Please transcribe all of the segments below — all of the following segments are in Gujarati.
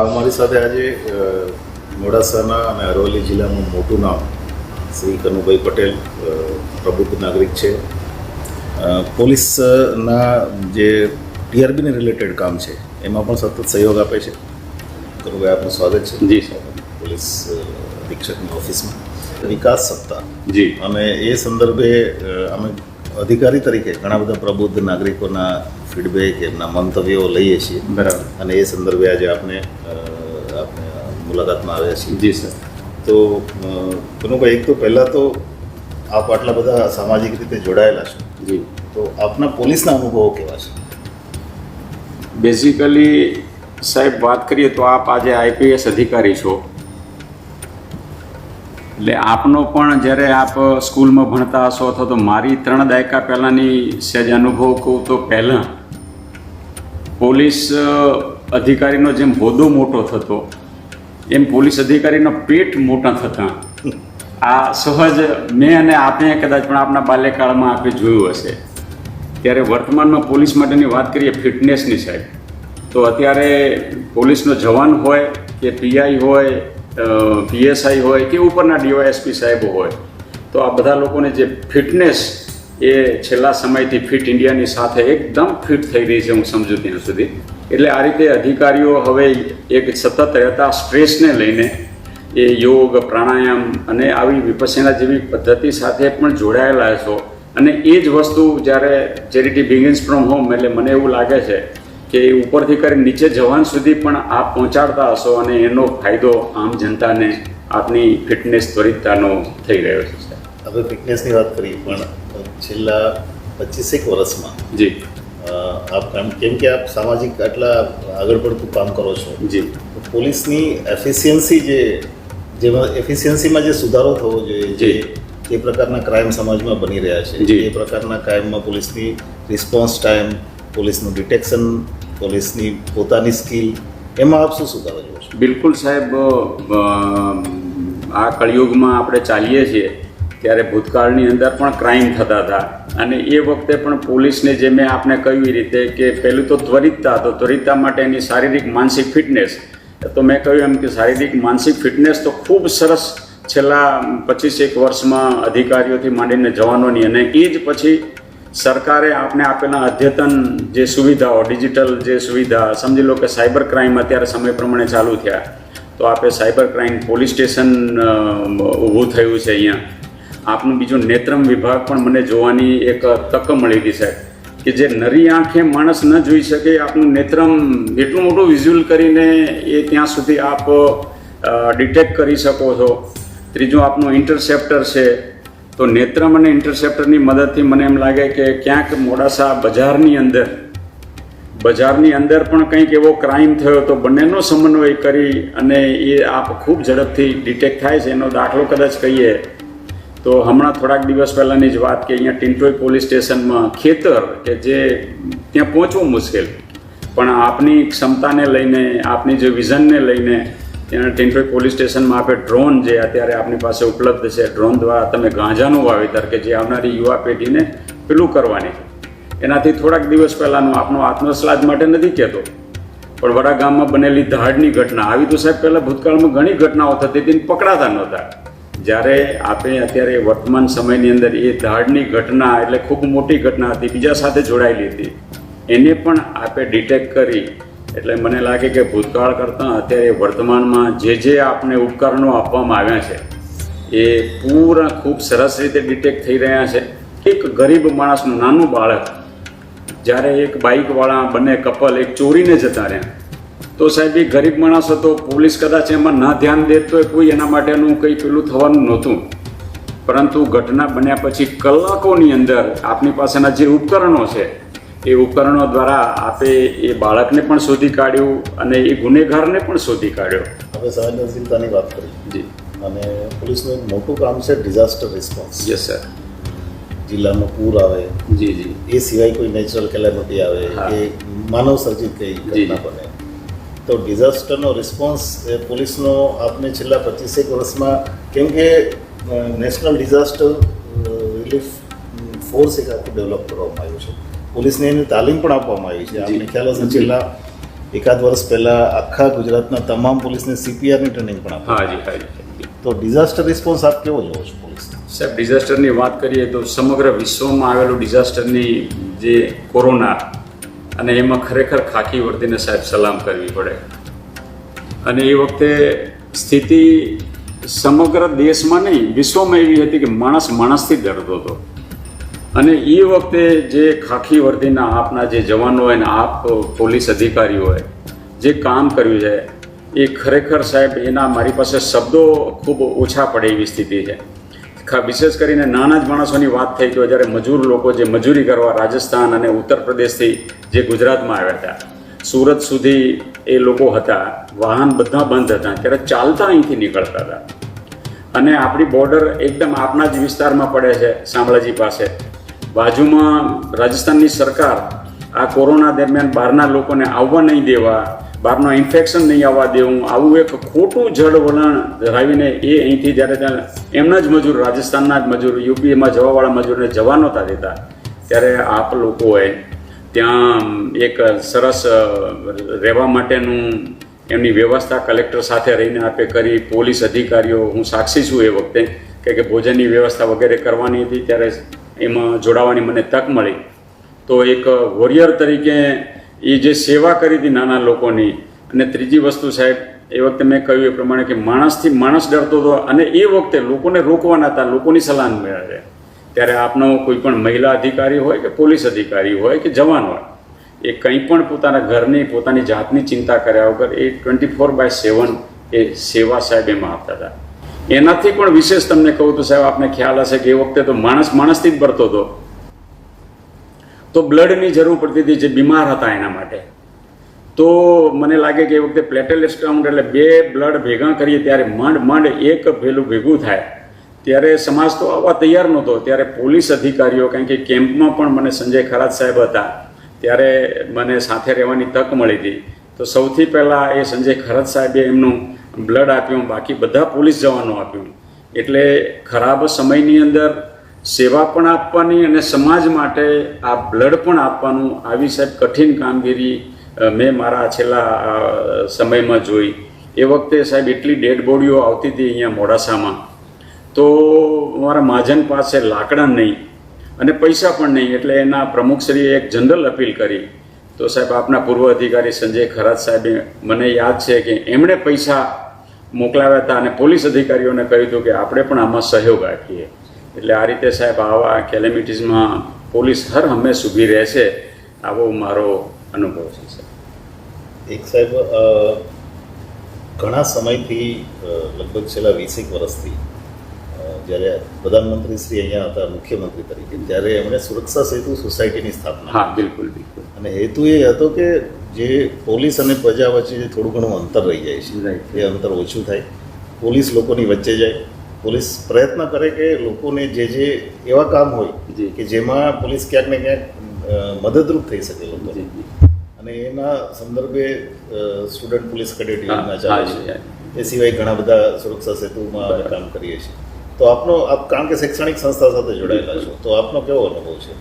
અમારી સાથે આજે મોડાસાના અને અરવલ્લી જિલ્લાનું મોટું નામ શ્રી કનુભાઈ પટેલ પ્રબુદ્ધ નાગરિક છે. પોલીસના જે ટીઆરબીને રિલેટેડ કામ છે એમાં પણ સતત સહયોગ આપે છે. કનુભાઈ આપનું સ્વાગત છે. જી. પોલીસ અધિક્ષકની ઓફિસમાં. વિકાસ સત્તા જી. અને એ સંદર્ભે અમે અધિકારી તરીકે ઘણા બધા પ્રબુદ્ધ નાગરિકોના ફીડબેક એમના મંતવ્યો લઈએ છીએ. બરાબર. અને એ સંદર્ભે આજે આપણે આપણે મુલાકાતમાં આવ્યા છીએ. જી સર. તો કનુભાઈ એક તો પહેલાં તો આપ આટલા બધા સામાજિક રીતે જોડાયેલા છો. જી. તો આપના પોલીસના અનુભવો કેવા છે? બેઝિકલી સાહેબ વાત કરીએ તો આપ આજે આઈપીએસ અધિકારી છો. એટલે આપનો પણ જ્યારે આપ સ્કૂલમાં ભણતા હશો અથવા તો મારી ત્રણ દાયકા પહેલાંની સહેજ અનુભવ કહું તો પહેલાં પોલીસ અધિકારીનો જેમ હોદ્દો મોટો થતો, એમ પોલીસ અધિકારીનો પેટ મોટા થતા. આ સહજ મેં અને આપણે કદાચ પણ આપણા બાલ્યકાળમાં આપણે જોયું હશે. ત્યારે વર્તમાનમાં પોલીસ માટેની વાત કરીએ ફિટનેસની સાહેબ. તો અત્યારે પોલીસનો જવાન હોય કે પીઆઈ હોય પીએસઆઈ હોય કે ઉપરના ડીવાયએસપી સાહેબ હોય, તો આ બધા લોકોને જે ફિટનેસ એ છેલ્લા સમયથી ફિટ ઇન્ડિયાની સાથે એકદમ ફિટ થઈ રહી છે, હું સમજુ ત્યાં સુધી. એટલે આ રીતે અધિકારીઓ હવે એક સતત રહેતા સ્ટ્રેસને લઈને એ યોગ, પ્રાણાયામ અને આવી વિપસ્યના જેવી પદ્ધતિ સાથે પણ જોડાયેલા છો. અને એ જ વસ્તુ જ્યારે ચેરિટી બિગિન્સ ફ્રોમ હોમ એટલે મને એવું લાગે છે કે એ ઉપરથી કરી નીચે જવાન સુધી પણ આપ પહોંચાડતા હશો અને એનો ફાયદો આમ જનતાને આપની ફિટનેસ ત્વરિતતાનો થઈ રહ્યો છે હવે ફિટનેસની વાત કરીએ, પણ છેલ્લા પચીસેક વર્ષમાં જી. આપ કામ કે આપ સામાજિક આટલા આગળ પડતું કામ કરો છો. જી. પોલીસની એફિશિયન્સી જે જેમાં એફિશિયન્સીમાં જે સુધારો થવો જોઈએ જે એ પ્રકારના ક્રાઇમ સમાજમાં બની રહ્યા છે. એ પ્રકારના ક્રાઇમમાં પોલીસની રિસ્પોન્સ ટાઈમ પોલીસનું ડિટેક્શન પોલીસની પોતાની સ્કિલ એમાં આપ શું સુધારો જોવો છો બિલકુલ સાહેબ આ કળિયુગમાં આપણે ચાલીએ છીએ. ત્યારે ભૂતકાળની અંદર પણ ક્રાઇમ થતા હતા. અને એ વખતે પણ પોલીસને જે મેં આપને કહ્યું એ રીતે કે પહેલું તો ત્વરિતતા તો ત્વરિતતા માટેની શારીરિક, માનસિક ફિટનેસ તો મેં કહ્યું એમ કે શારીરિક, માનસિક ફિટનેસ તો ખૂબ સરસ છેલ્લા પચીસેક વર્ષમાં અધિકારીઓથી માંડીને જવાનોની. અને એ જ પછી સરકારે આપને આપેલા અદ્યતન જે સુવિધાઓ ડિજિટલ જે સુવિધા, સમજી લો કે સાયબર ક્રાઇમ અત્યારે સમય પ્રમાણે ચાલુ થયા. તો આપે સાયબર ક્રાઇમ પોલીસ સ્ટેશન ઊભું થયું છે અહીંયા. આપનું બીજું નેત્રમ વિભાગ પણ મને જોવાની એક તક મળી હતી સાહેબ કે જે નરી આંખે માણસ ન જોઈ શકે આપનું નેત્રમ એટલું મોટું વિઝ્યુઅલ કરીને એ ત્યાં સુધી આપ ડિટેક્ટ કરી શકો છો. ત્રીજું આપનું ઇન્ટરસેપ્ટર છે. તો નેત્રમ અને ઇન્ટરસેપ્ટરની મદદથી મને એમ લાગે કે ક્યાંક મોડાસા બજારની અંદર બજારની અંદર પણ કંઈક એવો ક્રાઇમ થયો તો બંનેનો સમન્વય કરી અને એ આપ ખૂબ ઝડપથી ડિટેક્ટ થાય છે. એનો દાખલો કદાચ કહીએ તો હમણાં થોડાક દિવસ પહેલાંની જ વાત કે અહીંયા ટિન્ટોઈ પોલીસ સ્ટેશનમાં ખેતર કે જે ત્યાં પહોંચવું મુશ્કેલ. પણ આપની ક્ષમતાને લઈને, આપની જે વિઝનને લઈને ત્યાં ટિન્ટોઈ પોલીસ સ્ટેશનમાં આપણે ડ્રોન જે અત્યારે આપની પાસે ઉપલબ્ધ છે, ડ્રોન દ્વારા તમે ગાંજાનું વાવેતર કે જે આવનારી યુવા પેઢીને પેલું કરવાની. એનાથી થોડાક દિવસ પહેલાંનું આપનો આત્મશ્લાદ માટે નથી કહેતો. પણ વડા ગામમાં બનેલી ધાડની ઘટના, આવી તો સાહેબ પહેલાં ભૂતકાળમાં ઘણી ઘટનાઓ થતી હતી પકડાતા નહોતા. જ્યારે આપણે અત્યારે વર્તમાન સમયની અંદર એ ધાડની ઘટના એટલે ખૂબ મોટી ઘટના હતી, બીજા સાથે જોડાયેલી હતી. એને પણ આપણે ડિટેક્ટ કરી. એટલે મને લાગે કે ભૂતકાળ કરતાં અત્યારે વર્તમાનમાં જે જે આપને ઉપકરણો આપવામાં આવ્યા છે, એ પૂરા ખૂબ સરસ રીતે ડિટેક્ટ થઈ રહ્યા છે. એક ગરીબ માણસનું નાનું બાળક, જ્યારે એક બાઇકવાળા બંને કપલ એક ચોરીને જતા રહ્યા. તો સાહેબ એ ગરીબ માણસ હતો પોલીસ કદાચ એમાં ના ધ્યાન દેતો તો કોઈ એના માટેનું કંઈ પેલું થવાનું નહોતું. પરંતુ ઘટના બન્યા પછી કલાકોની અંદર આપની પાસેના જે ઉપકરણો છે એ ઉપકરણો દ્વારા આપે એ બાળકને પણ શોધી કાઢ્યું અને એ ગુનેગારને પણ શોધી કાઢ્યો. આપણે સંવેદનશીલતાની વાત કરી. જી. અને પોલીસનું એક મોટું કામ છે ડિઝાસ્ટર રિસ્પોન્સ. Yes sir. જિલ્લામાં પૂર આવે. જી જી. એ સિવાય કોઈ નેચરલ કેલેમિટી આવે. કે માનવ સર્જિત કઈ. ઘટના બને. તો ડિઝાસ્ટરનો રિસ્પોન્સ એ પોલીસનો આપને છેલ્લા પચીસેક વર્ષમાં કેમ કે નેશનલ ડિઝાસ્ટર રિલીફ ફોર્સ એક આખું ડેવલપ કરવામાં આવ્યું છે. પોલીસને એની તાલીમ પણ આપવામાં આવી છે. આપણે ખ્યાલ હશે છેલ્લા એકાદ વર્ષ પહેલાં આખા ગુજરાતના તમામ પોલીસને સીપીઆરની ટ્રેનિંગ પણ આપી હાજી હાજી તો ડિઝાસ્ટર રિસ્પોન્સ આપ કેવો જોવો છો પોલીસનો? સાહેબ ડિઝાસ્ટરની વાત કરીએ તો સમગ્ર વિશ્વમાં આવેલું ડિઝાસ્ટરની જે કોરોના અને એમાં ખરેખર ખાકી વર્દીને સાહેબ સલામ કરવી પડે. અને એ વખતે સ્થિતિ સમગ્ર દેશમાં નહીં, વિશ્વમાં એવી હતી કે માણસ માણસથી ડરતો હતો. અને એ વખતે જે ખાખી વર્દીના આપના જે જવાનો હોય ને આપ પોલીસ અધિકારી હોય, જે કામ કર્યું છે, એ ખરેખર સાહેબ એના મારી પાસે શબ્દો ખૂબ ઓછા પડે એવી સ્થિતિ છે. વિશેષ કરીને નાના જ માણસોની વાત થઈ તો જ્યારે મજૂર લોકો જે મજૂરી કરવા રાજસ્થાન અને ઉત્તર પ્રદેશથી જે ગુજરાતમાં આવ્યા હતા, સુરત સુધી એ લોકો હતા, વાહન બધા બંધ હતા, ત્યારે ચાલતા અહીંથી નીકળતા હતા. અને આપણી બોર્ડર એકદમ આપણા જ વિસ્તારમાં પડે છે શામળાજી પાસે. બાજુમાં રાજસ્થાનની સરકાર આ કોરોના દરમિયાન બહારના લોકોને આવવા નહીં દેવા બહારનો ઇન્ફેક્શન નહીં આવવા દેવું આવું એક ખોટું જળ વલણ ધરાવીને એ અહીંથી જ્યારે ત્યાં એમના જ મજૂર, રાજસ્થાનના જ મજૂર યુપીમાં જવાવાળા મજૂરને જવા નહોતા દેતા. ત્યારે આપ લોકોએ ત્યાં એક સરસ રહેવા માટેનું એમની વ્યવસ્થા કલેક્ટર સાથે રહીને આપે કરી, પોલીસ અધિકારીઓ, હું સાક્ષી છું એ વખતે, કે કે ભોજનની વ્યવસ્થા વગેરે કરવાની હતી, ત્યારે એમાં જોડાવાની મને તક મળી. તો એક વોરિયર તરીકે એ જે સેવા કરી હતી નાના લોકોની, અને ત્રીજી વસ્તુ સાહેબ, એ વખતે મેં કહ્યું એ પ્રમાણે કે માણસથી માણસ ડરતો હતો, અને એ વખતે લોકોને રોકવાના હતા, લોકોની સલાહ છે ત્યારે આપનો કોઈ પણ મહિલા અધિકારી હોય કે પોલીસ અધિકારી હોય કે જવાન હોય, એ કંઈ પણ પોતાના ઘરની, પોતાની જાતની ચિંતા કર્યા વગર એ ટ્વેન્ટી ફોર બાય સેવન એ સેવા સાહેબ એમાં આપતા હતા. એનાથી પણ વિશેષ તમને કહું તો સાહેબ, આપને ખ્યાલ હશે કે એ વખતે તો માણસ માણસથી જ ભરતો હતો. તો બ્લડની જરૂર પડતી હતી જે બીમાર હતા એના માટે. તો મને લાગે કે એ વખતે પ્લેટેલેસ કાઉન્ટ એટલે બે બ્લડ ભેગા કરીએ ત્યારે માંડ માંડ એક ભેલું ભેગું થાય. ત્યારે સમાજ તો આવવા તૈયાર નહોતો. ત્યારે પોલીસ અધિકારીઓ કારણ કે કેમ્પમાં પણ મને સંજય ખરાત સાહેબ હતા, ત્યારે મને સાથે રહેવાની તક મળી હતી. તો સૌથી પહેલાં એ સંજય ખરાત સાહેબે એમનું બ્લડ આપ્યું, બાકી બધા પોલીસ જવાનો આપ્યું. એટલે ખરાબ સમયની અંદર સેવા પણ આપવાની અને સમાજ માટે આ બ્લડ પણ આપવાનું, આવી સાહેબ કઠિન કામગીરી મેં મારા છેલ્લા સમયમાં જોઈ. એ વખતે સાહેબ એટલી ડેડ બોડીઓ આવતી હતી અહીંયા મોડાસામાં. તો મારા મહાજન પાસે લાકડા નહીં અને પૈસા પણ નહીં, એટલે એના પ્રમુખશ્રીએ એક જનરલ અપીલ કરી. તો સાહેબ આપના પૂર્વ અધિકારી સંજય ખરાત સાહેબે મને યાદ છે કે એમણે પૈસા મોકલાવ્યા હતા અને પોલીસ અધિકારીઓને કહ્યું હતું કે આપણે પણ આમાં સહયોગ આપીએ. એટલે આ રીતે સાહેબ આવા કેલેમિટીઝમાં પોલીસ હર હંમેશ ઊભી રહેશે આવો મારો અનુભવ છે સાહેબ. એક સાહેબ ઘણા સમયથી લગભગ છેલ્લા વીસેક વર્ષથી જ્યારે પ્રધાનમંત્રી શ્રી અહીંયા હતા મુખ્યમંત્રી તરીકે ત્યારે એમણે સુરક્ષા સેતુ સોસાયટીની સ્થાપના હા બિલકુલ બિલકુલ. અને હેતુ એ હતો કે જે પોલીસ અને પ્રજા વચ્ચે જે થોડું ઘણું અંતર રહી જાય છે એ અંતર ઓછું થાય. પોલીસ લોકોની વચ્ચે જાય. પોલીસ પ્રયત્ન કરે કે લોકોને જે જે એવા કામ હોય. કે જેમાં પોલીસ ક્યાંક ને ક્યાંક મદદરૂપ થઈ શકે લોકોને. અને એના સંદર્ભે સ્ટુડન્ટ પોલીસ કેડેટ યોજના ચાલે છે. એ સિવાય ઘણા બધા સુરક્ષા સેતુમાં અમે કામ કરીએ છીએ. તો આપનો આપ કારણ કે શૈક્ષણિક સંસ્થા સાથે જોડાયેલા છો તો આપનો કેવો અનુભવ છે?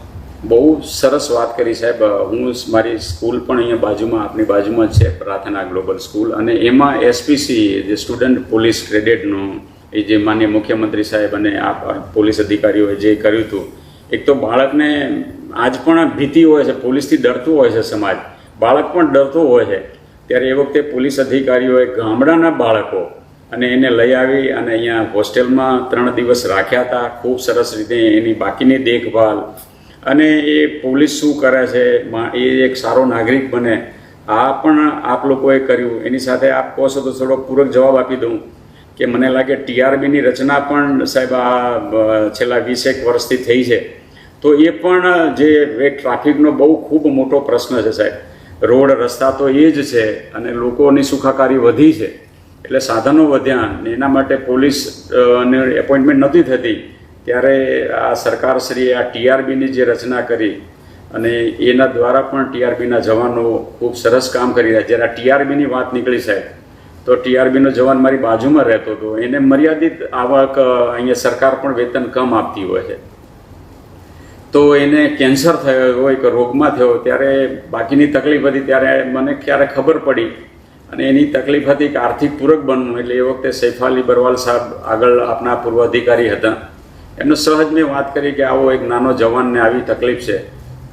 બહુ સરસ વાત કરી સાહેબ. હું મારી સ્કૂલ પણ અહીંયા બાજુમાં આપણી બાજુમાં જ છે પ્રાર્થના ગ્લોબલ સ્કૂલ. અને એમાં એસપીસી જે સ્ટુડન્ટ પોલીસ ક્રેડિટનું એ જે માન્ય મુખ્યમંત્રી સાહેબ અને આ પોલીસ અધિકારીઓએ જે કર્યું હતું, એક તો બાળકને આજ પણ ભીતિ હોય છે, પોલીસથી ડરતું હોય છે સમાજ. બાળક પણ ડરતું હોય છે. ત્યારે એ વખતે પોલીસ અધિકારીઓએ ગામડાના બાળકો અને એને લઈ આવી અને અહીંયા હોસ્ટેલમાં ત્રણ દિવસ રાખ્યા હતા. ખૂબ સરસ રીતે એની બાકીની દેખભાલ અને એ પોલીસ શું કરે છે એ એક સારો નાગરિક બને. આ પણ આપ લોકોએ કર્યું. એની સાથે આપ કહો છો તો થોડો પૂરક જવાબ આપી દઉં. કે મને લાગે ટીઆરબીની રચના પણ સાહેબ આ છેલ્લા વીસેક વર્ષથી થઈ છે. તો એ પણ જે એ ટ્રાફિકનો બહુ ખૂબ મોટો પ્રશ્ન છે સાહેબ. રોડ, રસ્તા તો એ જ છે અને લોકોની સુખાકારી વધી છે. એટલે સાધનો વધ્યા ને એના માટે પોલીસ ને એપોઇન્ટમેન્ટ નથી થતી. ત્યારે આ સરકારશ્રીએ આ ટીઆરબીની જે રચના કરી અને એના દ્વારા પણ ટીઆરબીના જવાનો ખૂબ સરસ કામ કરી રહ્યા જ્યારે આ ટીઆરબીની વાત નીકળી સાહેબ તો ટીઆરબીનો જવાન મારી બાજુમાં રહેતો હતો. એને મર્યાદિત આવક અહીંયા સરકાર પણ વેતન કમ આપતી હોય છે. તો એને કેન્સર થયો હોય કે રોગમાં થયો ત્યારે બાકીની તકલીફ હતી, ત્યારે મને ક્યારે ખબર પડી. અને એની તકલીફ હતી કે આર્થિક પૂરક બનવું, એટલે એ વખતે સૈફ અલી બરવાલ સાહેબ આગળ આપણા પૂર્વ અધિકારી હતા. એમને સહજ મેં વાત કરી કે આવો એક નાનો જવાનને આવી તકલીફ છે.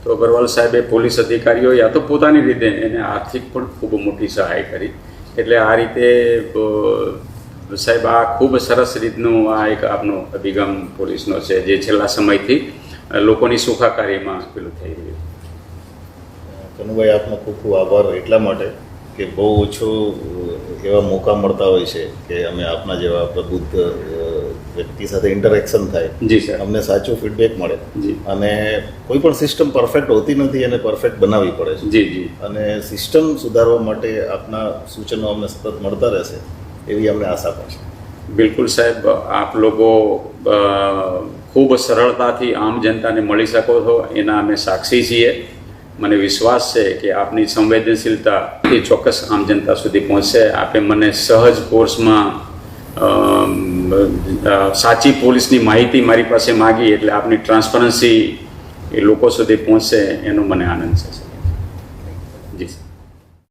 તો બરવાલ સાહેબે પોલીસ અધિકારીઓ યા તો પોતાની રીતે એને આર્થિક પણ ખૂબ મોટી સહાય કરી. એટલે આ રીતે સાહેબ, આ ખૂબ સરસ રીતનું આ એક આપનો અભિગમ પોલીસનો છે, જે છેલ્લા સમયથી લોકોની સુખાકારીમાં પેલું થઈ રહ્યું કનુભાઈ, આપનો ખૂબ ખૂબ આભાર એટલા માટે કે બહુ ઓછો એવા મોકા મળતા હોય છે કે અમે આપના જેવા પ્રબુદ્ધ વ્યક્તિ સાથે ઇન્ટરેક્શન થાય. જી સર અમને સાચો ફીડબેક મળે. જી. અને કોઈ પણ સિસ્ટમ પરફેક્ટ હોતી નથી અને પરફેક્ટ બનાવવી પડે છે. જી જી. અને સિસ્ટમ સુધારવા માટે આપના સૂચનો અમને સતત મળતા રહેશે એવી અમને આશા પણ છે. બિલકુલ સાહેબ આપ લોકો ખૂબ સરળતાથી આમ જનતાને મળી શકો છો. એના અમે સાક્ષી છીએ. મને વિશ્વાસ છે કે આપની સંવેદનશીલતા એ ચોક્કસ આમ જનતા સુધી પહોંચશે. આપે મને સહજ કોર્સમાં સાચી પોલીસની માહિતી મારી પાસે માગી એટલે આપની ટ્રાન્સપરન્સી એ લોકો સુધી પહોંચશે એનો મને આનંદ છે